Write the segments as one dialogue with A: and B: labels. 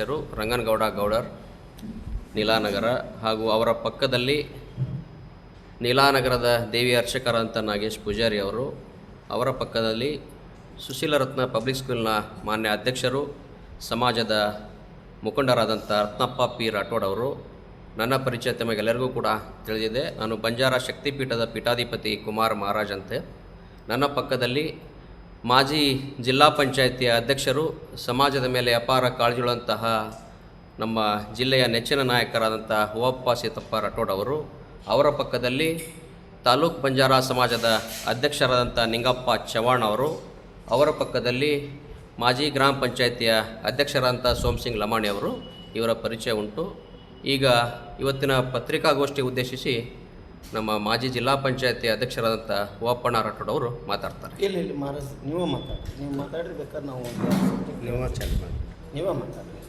A: ಅಧ್ಯಕ್ಷರು ರಂಗನಗೌಡ, ಗೌಡರ್, ನೀಲಾನಗರ ಹಾಗೂ ಅವರ ಪಕ್ಕದಲ್ಲಿ ನೀಲಾನಗರದ ದೇವಿ ಅರ್ಚಕರಂತ ನಾಗೇಶ್ ಪೂಜಾರಿ ಅವರು, ಅವರ ಪಕ್ಕದಲ್ಲಿ ಸುಶೀಲರತ್ನ ಪಬ್ಲಿಕ್ ಸ್ಕೂಲ್ನ ಮಾನ್ಯ ಅಧ್ಯಕ್ಷರು, ಸಮಾಜದ ಮುಖಂಡರಾದಂಥ ರತ್ನಪ್ಪ ಪಿ ರಾಠೋಡ್ ಅವರು. ನನ್ನ ಪರಿಚಯ ತಮಗೆಲ್ಲರಿಗೂ ಕೂಡ ತಿಳಿದಿದೆ. ನಾನು ಬಂಜಾರ ಶಕ್ತಿಪೀಠದ ಪೀಠಾಧಿಪತಿ ಕುಮಾರ್ ಮಹಾರಾಜ್ ಅಂತೆ. ನನ್ನ ಪಕ್ಕದಲ್ಲಿ ಮಾಜಿ ಜಿಲ್ಲಾ ಪಂಚಾಯಿತಿಯ ಅಧ್ಯಕ್ಷರು ಸಮಾಜದ ಮೇಲೆ ಅಪಾರ ಕಾಳಜಿಯುಳ್ಳಂತಹ ನಮ್ಮ ಜಿಲ್ಲೆಯ ನೆಚ್ಚಿನ ನಾಯಕರಾದಂಥ ಹೂವಪ್ಪ ಸೀತಪ್ಪ ರಾಠೋಡ್ ಅವರು, ಅವರ ಪಕ್ಕದಲ್ಲಿ ತಾಲೂಕ್ ಬಂಜಾರ ಸಮಾಜದ ಅಧ್ಯಕ್ಷರಾದಂಥ ನಿಂಗಪ್ಪ ಚವಾಣ್ ಅವರು, ಅವರ ಪಕ್ಕದಲ್ಲಿ ಮಾಜಿ ಗ್ರಾಮ ಪಂಚಾಯಿತಿಯ ಅಧ್ಯಕ್ಷರಾದಂಥ ಸೋಮಸಿಂಗ್ ಲಮಾಣಿ ಅವರು ಇವರ ಪರಿಚಯ ಉಂಟು. ಈಗ ಇವತ್ತಿನ ಪತ್ರಿಕಾಗೋಷ್ಠಿ ಉದ್ದೇಶಿಸಿ ನಮ್ಮ ಮಾಜಿ ಜಿಲ್ಲಾ ಪಂಚಾಯತಿ ಅಧ್ಯಕ್ಷರಾದಂಥ ಹೂವಪ್ಪಣ್ಣ ರಾಠೋಡ್ ಅವರು ಮಾತಾಡ್ತಾರೆ.
B: ಇಲ್ಲ ಇಲ್ಲಿ ಮಹಾರಾಜ್ ನೀವು ಮಾತಾಡಿ ನೀವು ಮಾತಾಡ್ರಿ ಬೇಕಾದ್ರೆ ನಾವು
C: ನೀವು ಚಾಲು ಮಾಡಿ
B: ನೀವೇ ಮಾತಾಡ್ರಿ.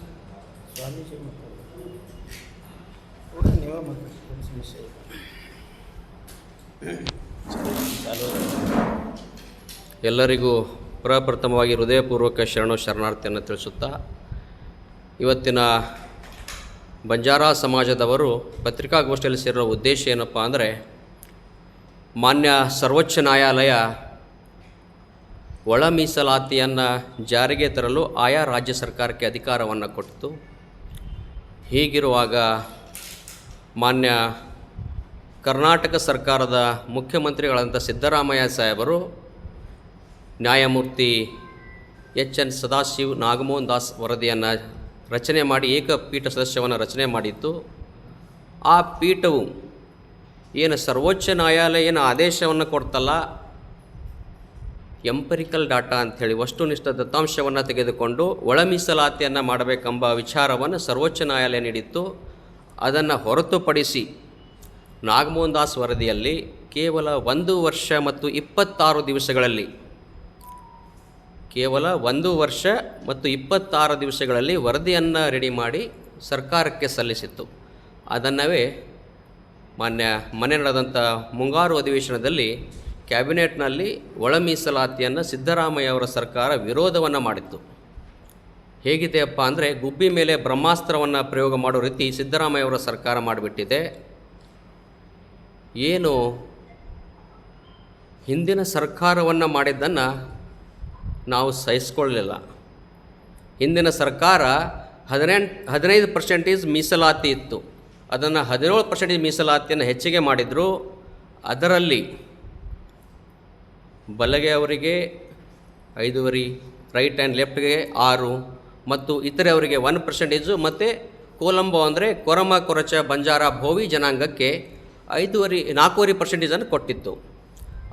B: ಸ್ವಾಮೀಜಿ ಮಾತಾಡಿ ಕೂಡ ನೀವೇ ಮಾತಾಡ್ರಿ ಏನು ಸಮಸ್ಯೆ
A: ಎಲ್ಲರಿಗೂ ಪ್ರಪ್ರಥಮವಾಗಿ ಹೃದಯಪೂರ್ವಕ ಶರಣು ಶರಣಾರ್ಥಿಯನ್ನು ತಿಳಿಸುತ್ತಾ ಇವತ್ತಿನ ಬಂಜಾರ ಸಮಾಜದವರು ಪತ್ರಿಕಾಗೋಷ್ಠಿಯಲ್ಲಿ ಸೇರಿರೋ ಉದ್ದೇಶ ಏನಪ್ಪ ಅಂದರೆ ಮಾನ್ಯ ಸರ್ವೋಚ್ಚ ನ್ಯಾಯಾಲಯ ಒಳ ಮೀಸಲಾತಿಯನ್ನು ಜಾರಿಗೆ ತರಲು ಆಯಾ ರಾಜ್ಯ ಸರ್ಕಾರಕ್ಕೆ ಅಧಿಕಾರವನ್ನು ಕೊಟ್ಟಿತು. ಹೀಗಿರುವಾಗ ಮಾನ್ಯ ಕರ್ನಾಟಕ ಸರ್ಕಾರದ ಮುಖ್ಯಮಂತ್ರಿಗಳಂಥ ಸಿದ್ದರಾಮಯ್ಯ ಸಾಹೇಬರು, ನ್ಯಾಯಮೂರ್ತಿ ಎಚ್ ಎನ್ ಸದಾಶಿವ್ ನಾಗಮೋಹನ್ ದಾಸ್ ವರದಿಯನ್ನು ರಚನೆ ಮಾಡಿ ಏಕಪೀಠ ಸದಸ್ಯವನ್ನು ರಚನೆ ಮಾಡಿತ್ತು. ಆ ಪೀಠವು ಏನು ಸರ್ವೋಚ್ಚ ನ್ಯಾಯಾಲಯ ಏನು ಆದೇಶವನ್ನು ಕೊಡ್ತಲ್ಲ? ಎಂಪರಿಕಲ್ ಡಾಟಾ ಅಂಥೇಳಿ ವಸ್ತುನಿಷ್ಠ ದತ್ತಾಂಶವನ್ನು ತೆಗೆದುಕೊಂಡು ಒಳ ಮೀಸಲಾತಿಯನ್ನು ಮಾಡಬೇಕೆಂಬ ವಿಚಾರವನ್ನು ಸರ್ವೋಚ್ಚ ನ್ಯಾಯಾಲಯ ನೀಡಿತ್ತು. ಅದನ್ನು ಹೊರತುಪಡಿಸಿ ನಾಗಮೋಹನ್ ದಾಸ್ ವರದಿಯಲ್ಲಿ ಕೇವಲ ಒಂದು ವರ್ಷ ಮತ್ತು ಇಪ್ಪತ್ತಾರು ದಿವಸಗಳಲ್ಲಿ ಕೇವಲ ಒಂದು ವರ್ಷ ಮತ್ತು ಇಪ್ಪತ್ತಾರು ದಿವಸಗಳಲ್ಲಿ ವರದಿಯನ್ನು ರೆಡಿ ಮಾಡಿ ಸರ್ಕಾರಕ್ಕೆ ಸಲ್ಲಿಸಿತ್ತು. ಅದನ್ನವೇ ಮಾನ್ಯ ಮನೆ ನಡೆದಂಥ ಮುಂಗಾರು ಅಧಿವೇಶನದಲ್ಲಿ ಕ್ಯಾಬಿನೆಟ್ನಲ್ಲಿ ಒಳ ಮೀಸಲಾತಿಯನ್ನು ಸಿದ್ದರಾಮಯ್ಯ ಅವರ ಸರ್ಕಾರ ವಿರೋಧವನ್ನು ಮಾಡಿತ್ತು. ಹೇಗಿದೆಯಪ್ಪ ಅಂದರೆ ಗುಬ್ಬಿ ಮೇಲೆ ಬ್ರಹ್ಮಾಸ್ತ್ರವನ್ನು ಪ್ರಯೋಗ ಮಾಡೋ ರೀತಿ ಸಿದ್ದರಾಮಯ್ಯ ಅವರ ಸರ್ಕಾರ ಮಾಡಿಬಿಟ್ಟಿದೆ. ಏನು ಹಿಂದಿನ ಸರ್ಕಾರವನ್ನು ಮಾಡಿದ್ದನ್ನು ನಾವು ಸಹಿಸ್ಕೊಳ್ಳಲಿಲ್ಲ ಹಿಂದಿನ ಸರ್ಕಾರ ಹದಿನೆಂಟು, ಹದಿನೈದು ಪರ್ಸೆಂಟೇಜ್ ಮೀಸಲಾತಿ ಇತ್ತು. ಅದನ್ನು ಹದಿನೇಳು ಪರ್ಸೆಂಟೇಜ್ ಮೀಸಲಾತಿಯನ್ನು ಹೆಚ್ಚಿಗೆ ಮಾಡಿದರು. ಅದರಲ್ಲಿ ಬಲಗೆ ಅವರಿಗೆ ಐದೂವರೆ ರೈಟ್ ಆ್ಯಂಡ್ ಲೆಫ್ಟ್ಗೆ ಆರು ಮತ್ತು ಇತರೆ ಅವರಿಗೆ ಒನ್ ಪರ್ಸೆಂಟೇಜು ಮತ್ತು ಕೋಲಂಬೋ ಅಂದರೆ ಕೊರಮ, ಕೊರಚ, ಬಂಜಾರ, ಭೋವಿ ಜನಾಂಗಕ್ಕೆ ಐದೂವರೆ, ನಾಲ್ಕೂವರೆ ಪರ್ಸೆಂಟೇಜನ್ನು ಕೊಟ್ಟಿತ್ತು.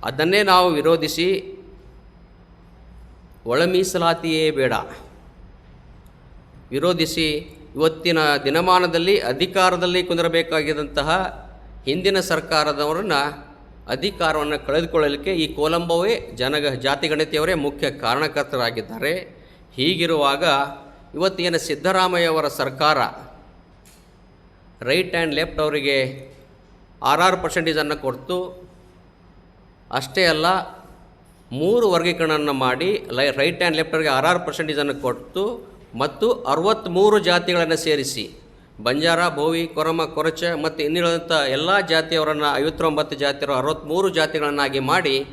A: ಅದನ್ನೇ ನಾವು ವಿರೋಧಿಸಿ ಒಳ ಮೀಸಲಾತಿಯೇ ಬೇಡ. ವಿರೋಧಿಸಿ ಇವತ್ತಿನ ದಿನಮಾನದಲ್ಲಿ ಅಧಿಕಾರದಲ್ಲಿ ಕುಂದಿರಬೇಕಾಗಿದ್ದಂತಹ ಹಿಂದಿನ ಸರ್ಕಾರದವರನ್ನು ಅಧಿಕಾರವನ್ನು ಕಳೆದುಕೊಳ್ಳಲಿಕ್ಕೆ ಈ ಕೋಲಂಬವೇ ಜನಗ, ಜಾತಿಗಣತಿಯವರೇ ಮುಖ್ಯ ಕಾರಣಕರ್ತರಾಗಿದ್ದಾರೆ. ಹೀಗಿರುವಾಗ ಇವತ್ತಿನ ಸಿದ್ದರಾಮಯ್ಯವರ ಸರ್ಕಾರ ರೈಟ್ ಆ್ಯಂಡ್ ಲೆಫ್ಟ್ ಅವರಿಗೆ ಆರ್ ಆರ್ ಪರ್ಸೆಂಟೇಜನ್ನು ಕೊಡ್ತು. ಅಷ್ಟೇ ಅಲ್ಲ ಮೂರು ವರ್ಗೀಕರಣವನ್ನು ಮಾಡಿ ಲೈ, ರೈಟ್ ಆ್ಯಂಡ್ ಲೆಫ್ಟರ್ಗೆ ಆರ್ ಆರು ಪರ್ಸೆಂಟೇಜನ್ನು ಕೊಟ್ಟು ಮತ್ತು ಅರವತ್ತ್ಮೂರು ಜಾತಿಗಳನ್ನು ಸೇರಿಸಿ. ಬಂಜಾರ ಬೋವಿ ಕೊರಮ, ಕೊರಚ ಮತ್ತು ಇನ್ನಿಳಿದಂಥ ಎಲ್ಲ ಜಾತಿಯವರನ್ನು ಐವತ್ತೊಂಬತ್ತು ಜಾತಿಯವರು ಅರವತ್ತ್ಮೂರು ಜಾತಿಗಳನ್ನಾಗಿ ಮಾಡಿ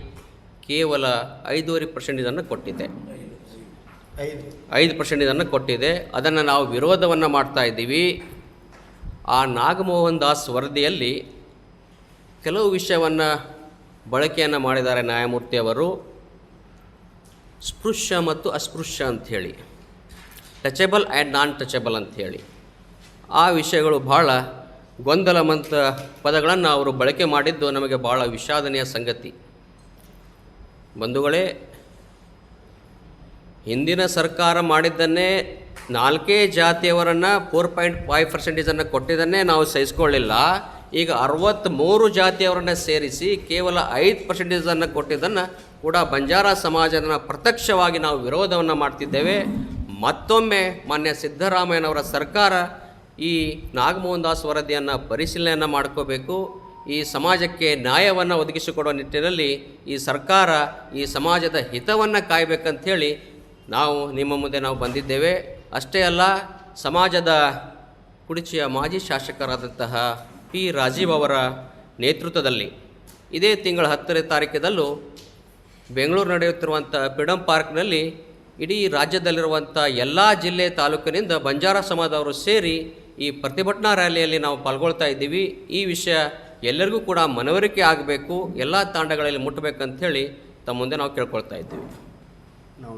A: ಕೇವಲ ಐದೂವರೆ ಪರ್ಸೆಂಟೇಜನ್ನು ಕೊಟ್ಟಿದೆ.
B: ಐದು
A: ಪರ್ಸೆಂಟೇಜನ್ನು ಕೊಟ್ಟಿದೆ. ಅದನ್ನು ನಾವು ವಿರೋಧವನ್ನು ಮಾಡ್ತಾ ಇದ್ದೀವಿ. ಆ ನಾಗಮೋಹನ್ ದಾಸ್ ವರದಿಯಲ್ಲಿ ಕೆಲವು ವಿಷಯವನ್ನು ಬಳಕೆಯನ್ನು ಮಾಡಿದ್ದಾರೆ ನ್ಯಾಯಮೂರ್ತಿಯವರು ಸ್ಪೃಶ್ಯ ಮತ್ತು ಅಸ್ಪೃಶ್ಯ ಅಂಥೇಳಿ. ಟಚಬಲ್ ಆ್ಯಂಡ್ ನಾನ್ ಟಚಬಲ್ ಅಂಥೇಳಿ. ಆ ವಿಷಯಗಳು ಭಾಳ ಗೊಂದಲಮಂತ ಪದಗಳನ್ನು ಅವರು ಬಳಕೆ ಮಾಡಿದ್ದು ನಮಗೆ ಭಾಳ ವಿಷಾದನೀಯ ಸಂಗತಿ. ಬಂಧುಗಳೇ, ಹಿಂದಿನ ಸರ್ಕಾರ ಮಾಡಿದ್ದನ್ನೇ ನಾಲ್ಕೇ ಜಾತಿಯವರನ್ನು ಫೋರ್ ಪಾಯಿಂಟ್ ಫೈವ್ ಪರ್ಸೆಂಟೇಜನ್ನು ಕೊಟ್ಟಿದ್ದನ್ನೇ ನಾವು ಸಹಿಸ್ಕೊಳ್ಳಿಲ್ಲ. ಈಗ ಅರವತ್ತ್ಮೂರು ಜಾತಿಯವರನ್ನ ಸೇರಿಸಿ ಕೇವಲ ಐದು ಪರ್ಸೆಂಟೇಜನ್ನು ಕೊಟ್ಟಿದ್ದನ್ನು ಕೂಡ ಬಂಜಾರ ಸಮಾಜದ ಪ್ರತ್ಯಕ್ಷವಾಗಿ ನಾವು ವಿರೋಧವನ್ನು ಮಾಡ್ತಿದ್ದೇವೆ. ಮತ್ತೊಮ್ಮೆ ಮಾನ್ಯ ಸಿದ್ದರಾಮಯ್ಯನವರ ಸರ್ಕಾರ ಈ ನಾಗಮೋಹನ್ ದಾಸ್ ವರದಿಯನ್ನು ಪರಿಶೀಲನೆಯನ್ನು ಮಾಡ್ಕೋಬೇಕು. ಈ ಸಮಾಜಕ್ಕೆ ನ್ಯಾಯವನ್ನು ಒದಗಿಸಿಕೊಡುವ ನಿಟ್ಟಿನಲ್ಲಿ ಈ ಸರ್ಕಾರ ಈ ಸಮಾಜದ ಹಿತವನ್ನು ಕಾಯಬೇಕಂಥೇಳಿ ನಾವು ನಿಮ್ಮ ಮುಂದೆ ನಾವು ಬಂದಿದ್ದೇವೆ. ಅಷ್ಟೇ ಅಲ್ಲ, ಸಮಾಜದ ಕುಡಿಚಿಯ ಮಾಜಿ ಶಾಸಕರಾದಂತಹ ಪಿ ರಾಜೀವ್ ಅವರ ನೇತೃತ್ವದಲ್ಲಿ. ಇದೇ ತಿಂಗಳ ಹತ್ತನೇ ತಾರೀಕಿನಲ್ಲೂ ಬೆಂಗಳೂರು ನಡೆಯುತ್ತಿರುವಂಥ ಫ್ರೀಡಮ್ ಪಾರ್ಕ್ನಲ್ಲಿ ಇಡೀ ರಾಜ್ಯದಲ್ಲಿರುವಂಥ ಎಲ್ಲ ಜಿಲ್ಲೆ ತಾಲೂಕಿನಿಂದ ಬಂಜಾರ ಸಮಾಜದವರು ಸೇರಿ ಈ ಪ್ರತಿಭಟನಾ ರ್ಯಾಲಿಯಲ್ಲಿ ನಾವು ಪಾಲ್ಗೊಳ್ತಾ ಇದ್ದೀವಿ. ಈ ವಿಷಯ ಎಲ್ಲರಿಗೂ ಕೂಡ ಮನವರಿಕೆ ಆಗಬೇಕು, ಎಲ್ಲ ತಾಂಡಗಳಲ್ಲಿ ಮುಟ್ಟಬೇಕಂಥೇಳಿ ತಮ್ಮ ಮುಂದೆ ನಾವು ಕೇಳ್ಕೊಳ್ತಾ ಇದ್ದೀವಿ.
C: ನಾವು